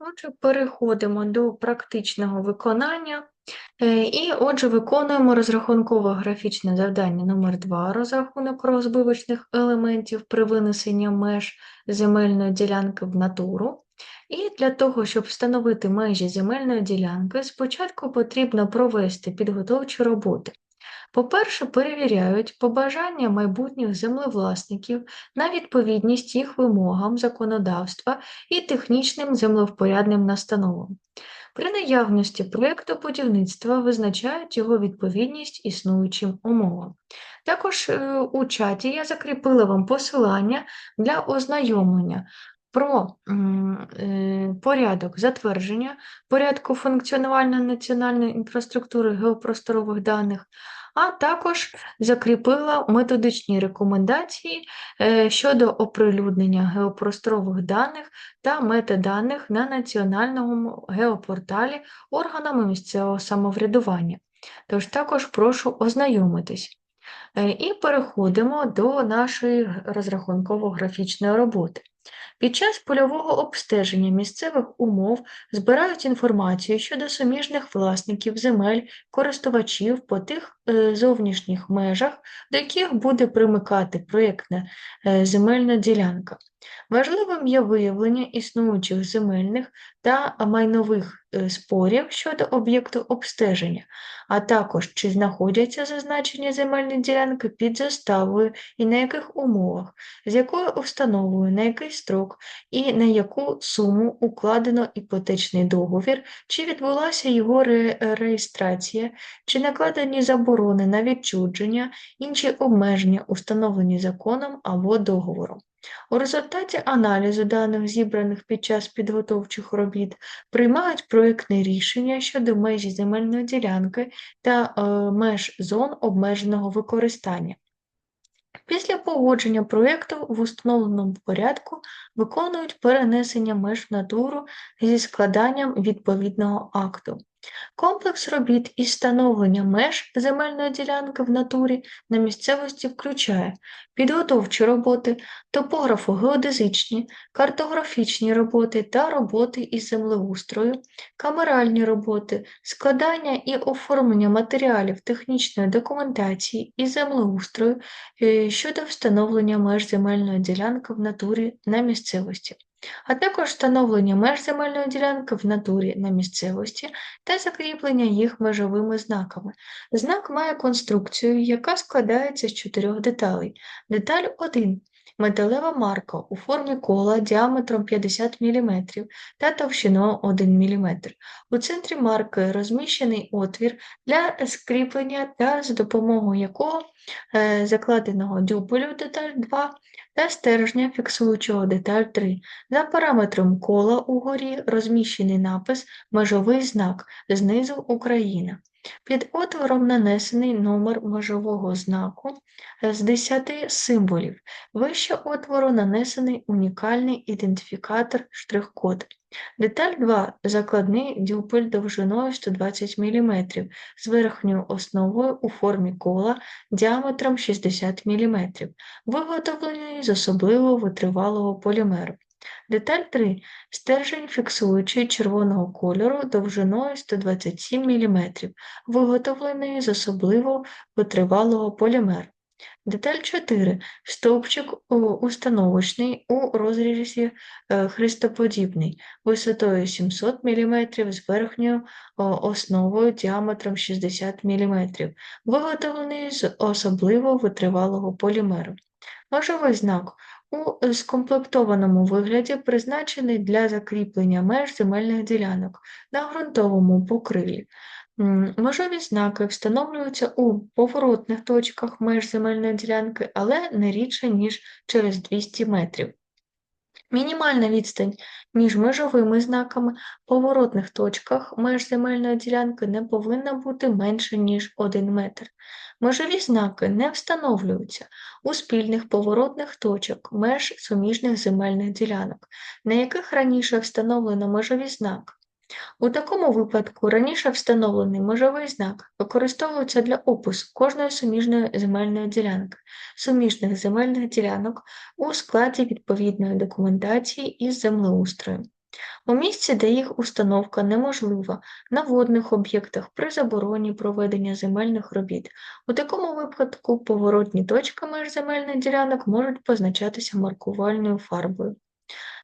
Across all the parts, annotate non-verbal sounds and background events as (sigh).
Отже, переходимо до практичного виконання. Е, І отже, виконуємо розрахунково-графічне завдання номер 2 розрахунок розбивочних елементів при винесенні меж земельної ділянки в натуру. І для того, щоб встановити межі земельної ділянки, спочатку потрібно провести підготовчі роботи. По-перше, перевіряють побажання майбутніх землевласників на відповідність їх вимогам законодавства і технічним землевпорядним настановам. При наявності проєкту будівництва визначають його відповідність існуючим умовам. Також е, у чаті я закріпила вам посилання для ознайомлення про е, порядок затвердження порядку функціонування національної інфраструктури геопросторових даних, а також закріпила методичні рекомендації е, щодо оприлюднення геопросторових даних та метаданих на національному геопорталі органами місцевого самоврядування. Тож також прошу ознайомитись. Е, І переходимо до нашої розрахунково-графічної роботи. Під час польового обстеження місцевих умов збирають інформацію щодо суміжних власників земель, користувачів по тих зовнішніх межах, до яких буде примикати проєктна е, земельна ділянка. Важливим є виявлення існуючих земельних та майнових е, спорів щодо об'єкту обстеження, а також чи знаходяться зазначені земельні ділянки під заставою і на яких умовах, з якою установою, на який строк і на яку суму укладено іпотечний договір, чи відбулася його ре- реєстрація, чи накладені заборони на відчудження, інші обмеження, установлені законом або договором. У результаті аналізу даних, зібраних під час підготовчих робіт, приймають проєктне рішення щодо межі земельної ділянки та е, меж зон обмеженого використання. Після погодження проєкту в установленому порядку виконують перенесення меж натуру зі складанням відповідного акту. Комплекс робіт із встановлення меж земельної ділянки в натурі на місцевості включає підготовчі роботи, топографо-геодезичні, картографічні роботи та роботи із землеустрою, камеральні роботи, складання і оформлення матеріалів технічної документації і землеустрою е, щодо встановлення меж земельної ділянки в натурі на місцевості, а також встановлення меж земельної ділянки в натурі на місцевості та закріплення їх межовими знаками. Знак має конструкцію, яка складається з чотирьох деталей. Деталь 1 металева марка у формі кола діаметром 50 мм та товщиною 1 мм. У центрі марки розміщений отвір для скріплення та за допомогою якого е, закладеного дюбелю деталь 2 та стержня фіксуючого деталь 3. За параметром кола угорі розміщений напис Межовий знак знизу Україна. Під отвором нанесений номер межового знаку з 10 символів. Вище отвору нанесений унікальний ідентифікатор штрих-код. Деталь 2 закладний дюпель довжиною 120 мм з верхньою основою у формі кола діаметром 60 мм, виготовлений з особливо витривалого полімеру. Деталь 3 стержень фіксуючий червоного кольору довжиною 127 мм, виготовлений з особливо витривалого полімеру. Деталь 4 стовпчик установочний у розрізі е, хрестоподібний висотою 700 мм з верхньою основою діаметром 60 мм, виготовлений з особливо витривалого полімеру. Межовий знак у скомплектованому вигляді призначений для закріплення меж земельних ділянок на ґрунтовому покрилі. Межові знаки встановлюються у поворотних точках меж земельної ділянки, але не рідше, ніж через 200 метрів. Мінімальна відстань між межовими знаками поворотних точках меж земельної ділянки не повинна бути менше, ніж 1 метр. Межові знаки не встановлюються у спільних поворотних точок меж суміжних земельних ділянок, на яких раніше встановлено межові знак. У такому випадку раніше встановлений межовий знак використовується для опису кожної суміжної земельної ділянки, суміжних земельних ділянок у складі відповідної документації із землеустрою. у місці, де їх установка неможлива, на водних об'єктах при забороні проведення земельних робіт. У такому випадку поворотні точки між земельних ділянок можуть позначатися маркувальною фарбою.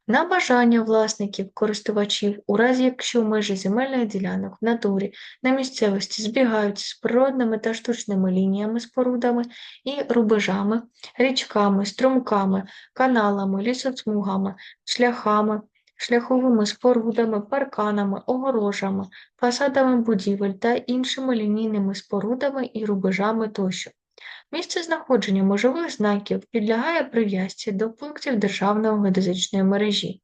На бажання власників користувачів, у разі якщо межі земельних ділянок в натурі на місцевості збігаються з природними та штучними лініями, спорудами і рубежами, річками, струмками, каналами, лісоцмугами, шляхами, шляховими спорудами, парканами, огорожами, фасадами будівель та іншими лінійними спорудами і рубежами тощо. Місце знаходження межових знаків підлягає прив'язці до пунктів Державної геодезичної мережі.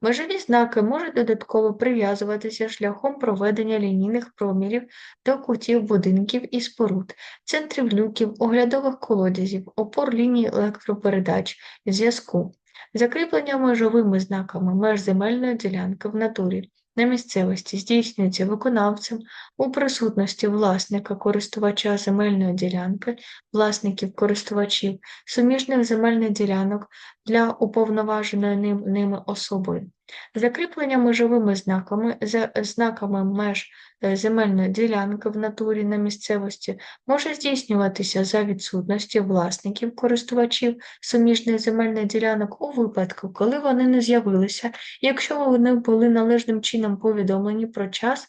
Межові знаки можуть додатково прив'язуватися шляхом проведення лінійних промірів до кутів будинків і споруд, центрів люків, оглядових колодязів, опор ліній електропередач, зв'язку, закріплення межовими знаками меж земельної ділянки в натурі на місцевості здійснюється виконавцем у присутності власника користувача земельної ділянки, власників користувачів, суміжних земельних ділянок для уповноваженої ним, ними особою. Закріплення межовими знаками, за знаками меж е, земельної ділянки в натурі на місцевості може здійснюватися за відсутності власників користувачів суміжних земельних ділянок у випадку, коли вони не з'явилися, якщо вони були належним чином повідомлені про час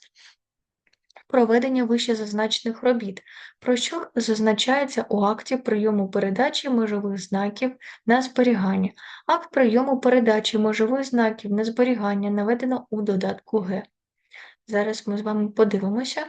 проведення вищезазначених робіт, про що зазначається у акті прийому передачі межових знаків на зберігання. Акт прийому передачі межових знаків на зберігання наведено у додатку Г. Зараз ми з вами подивимося.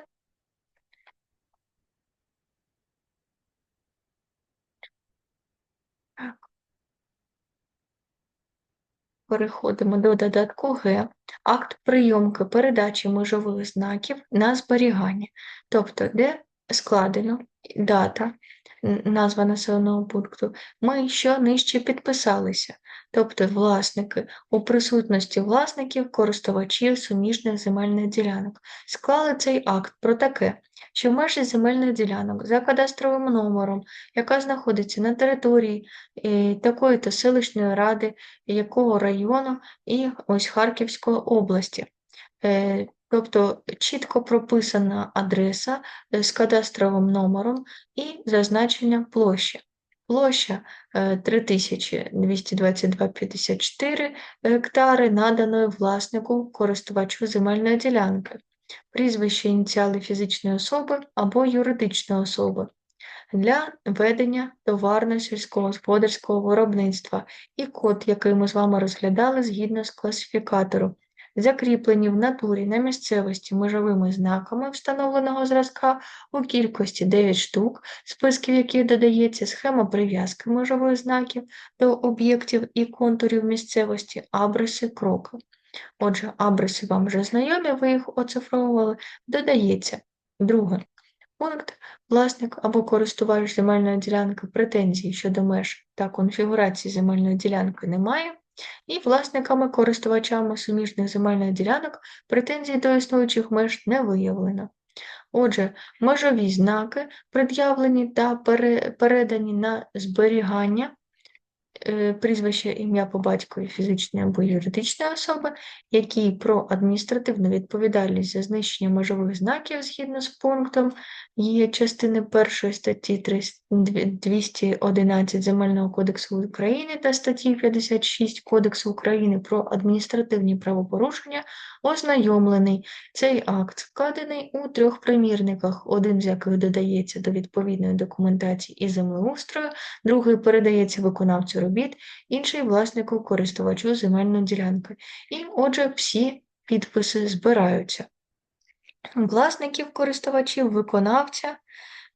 Переходимо до додатку Г, акт прийомки передачі межових знаків на зберігання, тобто, де складено дата, назва населеного пункту, ми що нижче підписалися, тобто власники у присутності власників, користувачів суміжних земельних ділянок, склали цей акт про таке, що межі земельних ділянок за кадастровим номером, яка знаходиться на території е, такої-то селищної ради, якого району і ось Харківської області. Е, тобто чітко прописана адреса е, з кадастровим номером і зазначення площі. Площа 3222,54 гектари наданої власнику користувачу земельної ділянки. Прізвище ініціали фізичної особи або юридичної особи для ведення товарно-сільськогосподарського виробництва. І код, який ми з вами розглядали згідно з класифікатору, закріплені в натурі на місцевості межовими знаками встановленого зразка у кількості 9 штук, списків яких додається схема прив'язки межових знаків до об'єктів і контурів місцевості, абриси, кроки. Отже, абриси вам вже знайомі, ви їх оцифровували, додається. Друге. Пункт власник або користувач земельної ділянки претензій щодо меж та конфігурації земельної ділянки немає, і власниками користувачами суміжних земельних ділянок претензій до існуючих меж не виявлено. Отже, межові знаки пред'явлені та передані на зберігання прізвище, ім'я по батькові фізичної або юридичної особи, які про адміністративну відповідальність за знищення межових знаків згідно з пунктом є частини першої статті 211 Земельного кодексу України та статті 56 Кодексу України про адміністративні правопорушення, ознайомлений. Цей акт складений у трьох примірниках, один з яких додається до відповідної документації і землеустрою, другий передається виконавцю робіт, інший власнику користувачу земельної ділянки. І, отже, всі підписи збираються. Власників користувачів, виконавця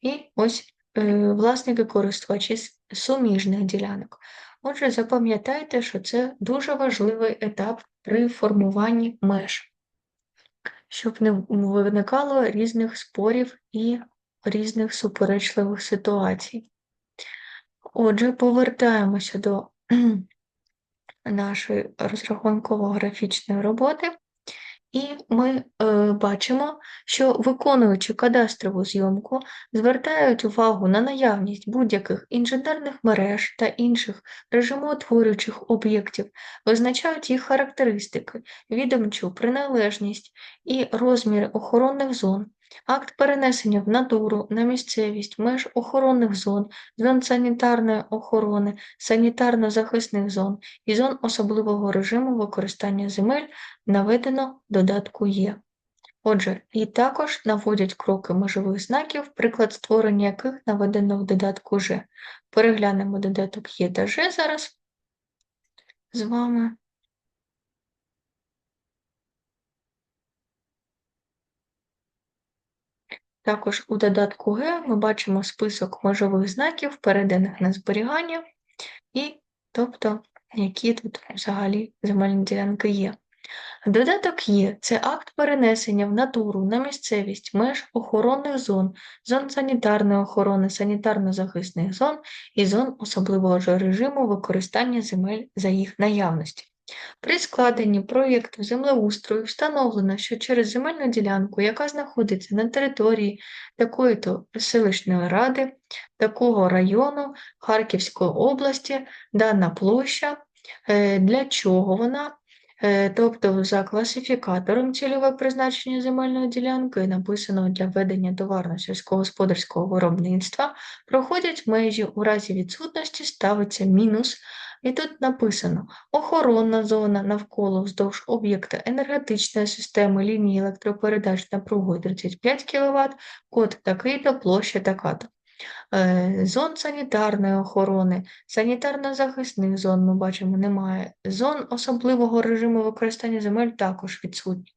і ось е, власники користувачі суміжних ділянок. Отже, запам'ятайте, що це дуже важливий етап при формуванні меж, щоб не виникало різних спорів і різних суперечливих ситуацій. Отже, повертаємося до (clears throat) нашої розрахунково-графічної роботи І ми е, бачимо, що виконуючи кадастрову зйомку, звертають увагу на наявність будь-яких інженерних мереж та інших режимотворюючих об'єктів, визначають їх характеристики, відомчу приналежність і розміри охоронних зон, акт перенесення в натуру на місцевість меж охоронних зон, зон санітарної охорони, санітарно-захисних зон і зон особливого режиму використання земель наведено додатку Є. Отже, і також наводять кроки межових знаків, приклад створення яких наведено в додатку Ж. Переглянемо додаток Є та Ж зараз з вами. Також у додатку Г ми бачимо список межових знаків, переданих на зберігання, і тобто, які тут взагалі земельні ділянки є. Додаток є це акт перенесення в натуру на місцевість меж охоронних зон, зон санітарної охорони, санітарно-захисних зон і зон особливого режиму використання земель за їх наявності. При складенні проєкту землеустрою встановлено, що через земельну ділянку, яка знаходиться на території такої-то селищної ради, такого району Харківської області, дана площа, е, для чого вона, е, тобто за класифікатором цільове призначення земельної ділянки, написано для ведення товарно-сільськогосподарського виробництва, проходять межі у разі відсутності ставиться мінус. І тут написано охоронна зона навколо вздовж об'єкта енергетичної системи лінії електропередач напругою 35 кВт, код такий-то, площа така-то. Е, зон санітарної охорони, санітарно-захисних зон ми бачимо немає. Зон особливого режиму використання земель також відсутні.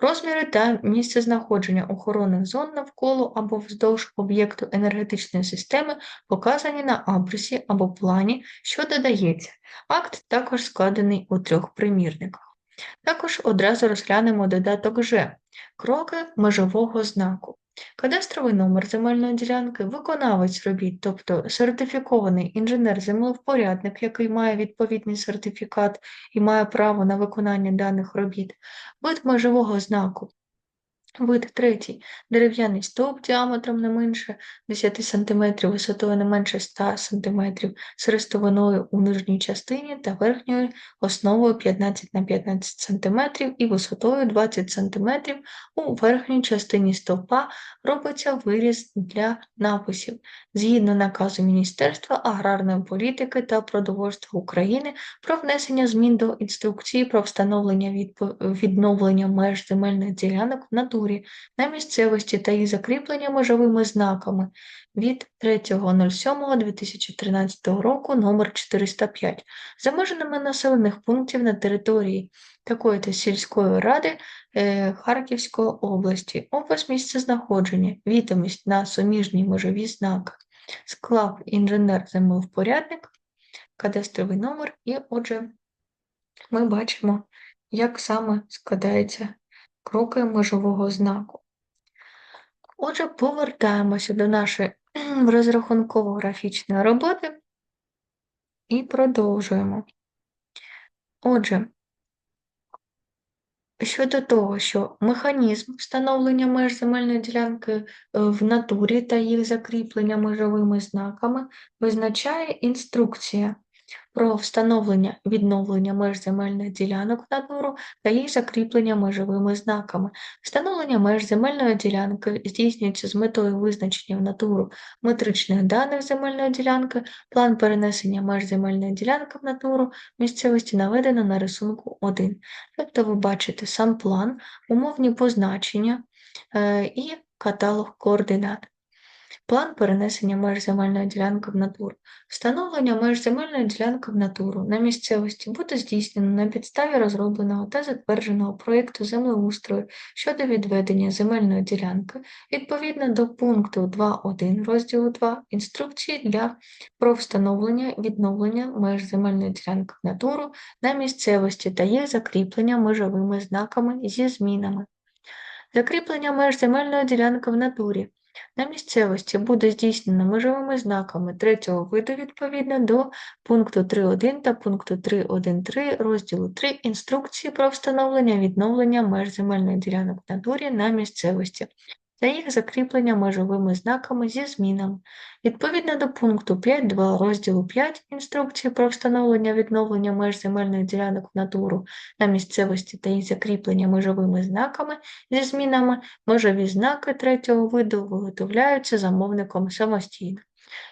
Розміри та місце знаходження охоронних зон навколо або вздовж об'єкту енергетичної системи показані на абрисі або плані, що додається. Акт також складений у трьох примірниках. Також одразу розглянемо додаток Ж кроки межового знаку. Кадастровий номер земельної ділянки, виконавець робіт, тобто сертифікований інженер-землевпорядник, який має відповідний сертифікат і має право на виконання даних робіт, вид межового знаку, Вид третій дерев'яний стовп діаметром не менше 10 см, висотою не менше 100 см, з рестовиною у нижній частині та верхньою основою 15 на 15 см і висотою 20 см у верхній частині стовпа робиться виріз для написів. Згідно наказу Міністерства аграрної політики та продовольства України про внесення змін до інструкції про встановлення відновлення меж земельних ділянок в натурі натурі, на місцевості та їх закріплення межовими знаками від 3.07.2013 року номер 405 за межами населених пунктів на території такої то сільської ради е, Харківської області, опис місця знаходження, відомість на суміжні межові знаки, склад інженер-землевпорядник, кадастровий номер, і отже, ми бачимо, як саме складається кроки межового знаку. Отже, повертаємося до нашої (clears throat) розрахунково-графічної роботи і продовжуємо. Отже, щодо того, що механізм встановлення меж земельної ділянки е, в натурі та їх закріплення межовими знаками визначає інструкція про встановлення відновлення меж земельних ділянок в натуру та їх закріплення межовими знаками. Встановлення меж земельної ділянки здійснюється з метою визначення в натуру метричних даних земельної ділянки, план перенесення меж земельної ділянки в натуру місцевості наведено на рисунку 1. Тобто ви бачите сам план, умовні позначення е, і каталог координат. План перенесення меж земельної ділянки в натуру. Встановлення меж земельної ділянки в натуру на місцевості буде здійснено на підставі розробленого та затвердженого проєкту землеустрою щодо відведення земельної ділянки відповідно до пункту 2.1 розділу 2 інструкції для про встановлення відновлення меж земельної ділянки в натуру на місцевості та їх закріплення межовими знаками зі змінами. Закріплення меж земельної ділянки в натурі на місцевості буде здійснено межовими знаками третього виду відповідно до пункту 3.1 та пункту 3.1.3 розділу 3 інструкції про встановлення відновлення меж земельних ділянок на дурі на місцевості та їх закріплення межовими знаками зі змінами. Відповідно до пункту 5.2 розділу 5 інструкції про встановлення відновлення меж земельних ділянок в натуру на місцевості та їх закріплення межовими знаками зі змінами, межові знаки третього виду виготовляються замовником самостійно.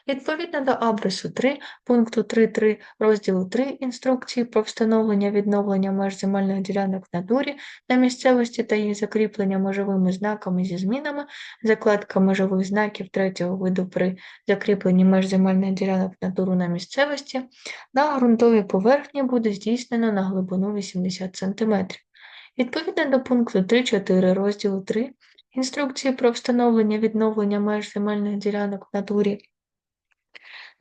Відповідно до абрису 3 пункту 3.3 розділу 3 інструкції про встановлення відновлення меж земельних ділянок в натурі на місцевості та їх закріплення межовими знаками зі змінами, закладка межових знаків третього виду при закріпленні меж земельних ділянок в натуру на місцевості на ґрунтовій поверхні буде здійснено на глибину 80 см. Відповідно до пункту 3.4 розділу 3 інструкції про встановлення відновлення меж земельних ділянок в натурі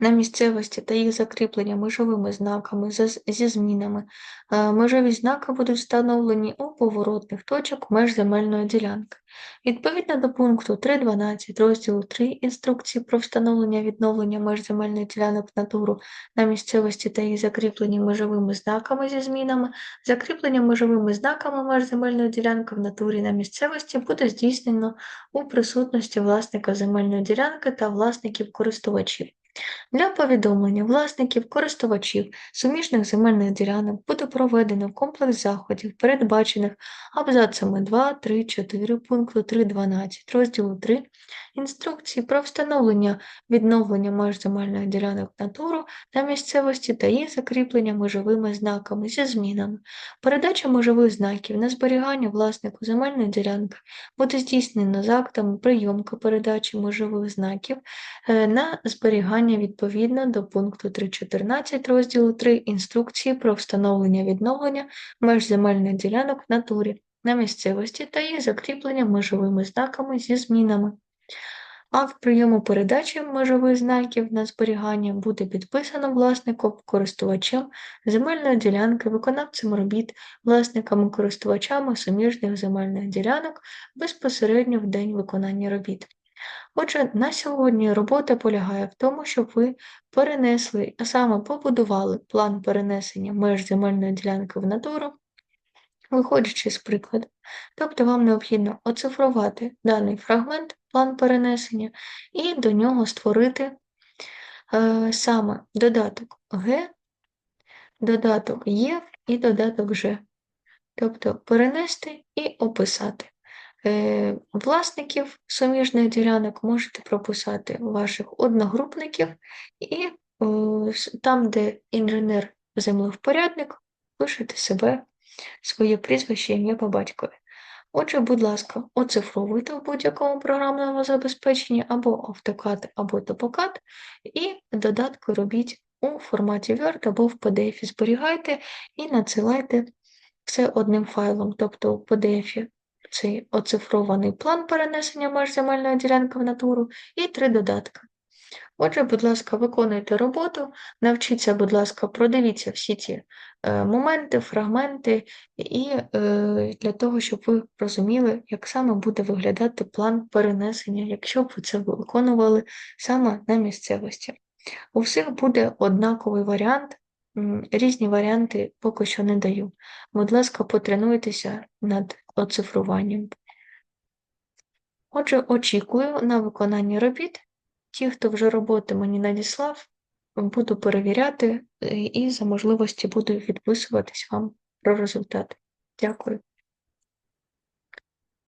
на місцевості та їх закріплення межовими знаками зі змінами. Е, Межові знаки будуть встановлені у поворотних точок меж земельної ділянки. Відповідно до пункту 3.12 розділу 3 інструкції про встановлення відновлення меж земельних ділянок натуру на місцевості та їх закріплені межовими знаками зі змінами, закріплення межовими знаками меж земельної ділянки в натурі на місцевості буде здійснено у присутності власника земельної ділянки та власників користувачів. Для повідомлення власників користувачів суміжних земельних ділянок буде проведено комплекс заходів, передбачених абзацами 2, 3, 4 пункту 3.12 розділу 3 інструкції про встановлення відновлення меж земельних ділянок натуру на місцевості та їх закріплення межовими знаками зі змінами. Передача межових знаків на зберігання власнику земельної ділянки буде здійснено за актами прийомки передачі межових знаків е, на зберігання відповідно до пункту 3.14 розділу 3 інструкції про встановлення відновлення меж земельних ділянок натурі на місцевості та їх закріплення межовими знаками зі змінами. Акт прийому передачі межових знаків на зберігання буде підписано власником, користувачем земельної ділянки, виконавцем робіт, власниками користувачами суміжних земельних ділянок безпосередньо в день виконання робіт. Отже, на сьогодні робота полягає в тому, щоб ви перенесли, а саме побудували план перенесення меж земельної ділянки в натуру, виходячи з прикладу. Тобто вам необхідно оцифрувати даний фрагмент, план перенесення, і до нього створити е, саме додаток Г, додаток Є і додаток Ж. Тобто перенести і описати. Е, Власників суміжних ділянок можете прописати ваших одногрупників, і е, там, де інженер-землевпорядник, пишете себе, своє прізвище, ім'я по батькові. Отже, будь ласка, оцифровуйте в будь-якому програмному забезпеченні або AutoCAD, або TopoCAD, і додатки робіть у форматі Word або в PDF. Зберігайте і надсилайте все одним файлом, тобто в PDF цей оцифрований план перенесення меж земельної ділянки в натуру і три додатки. Отже, будь ласка, виконуйте роботу, навчіться, будь ласка, продивіться всі ці е, моменти, фрагменти, і е, для того, щоб ви розуміли, як саме буде виглядати план перенесення, якщо б ви це виконували саме на місцевості. У всіх буде однаковий варіант, різні варіанти поки що не даю. Будь ласка, потренуйтеся над оцифруванням. Отже, очікую на виконання робіт. Ті, хто вже роботи мені надіслав, буду перевіряти е, і за можливості буду відписуватись вам про результат. Дякую.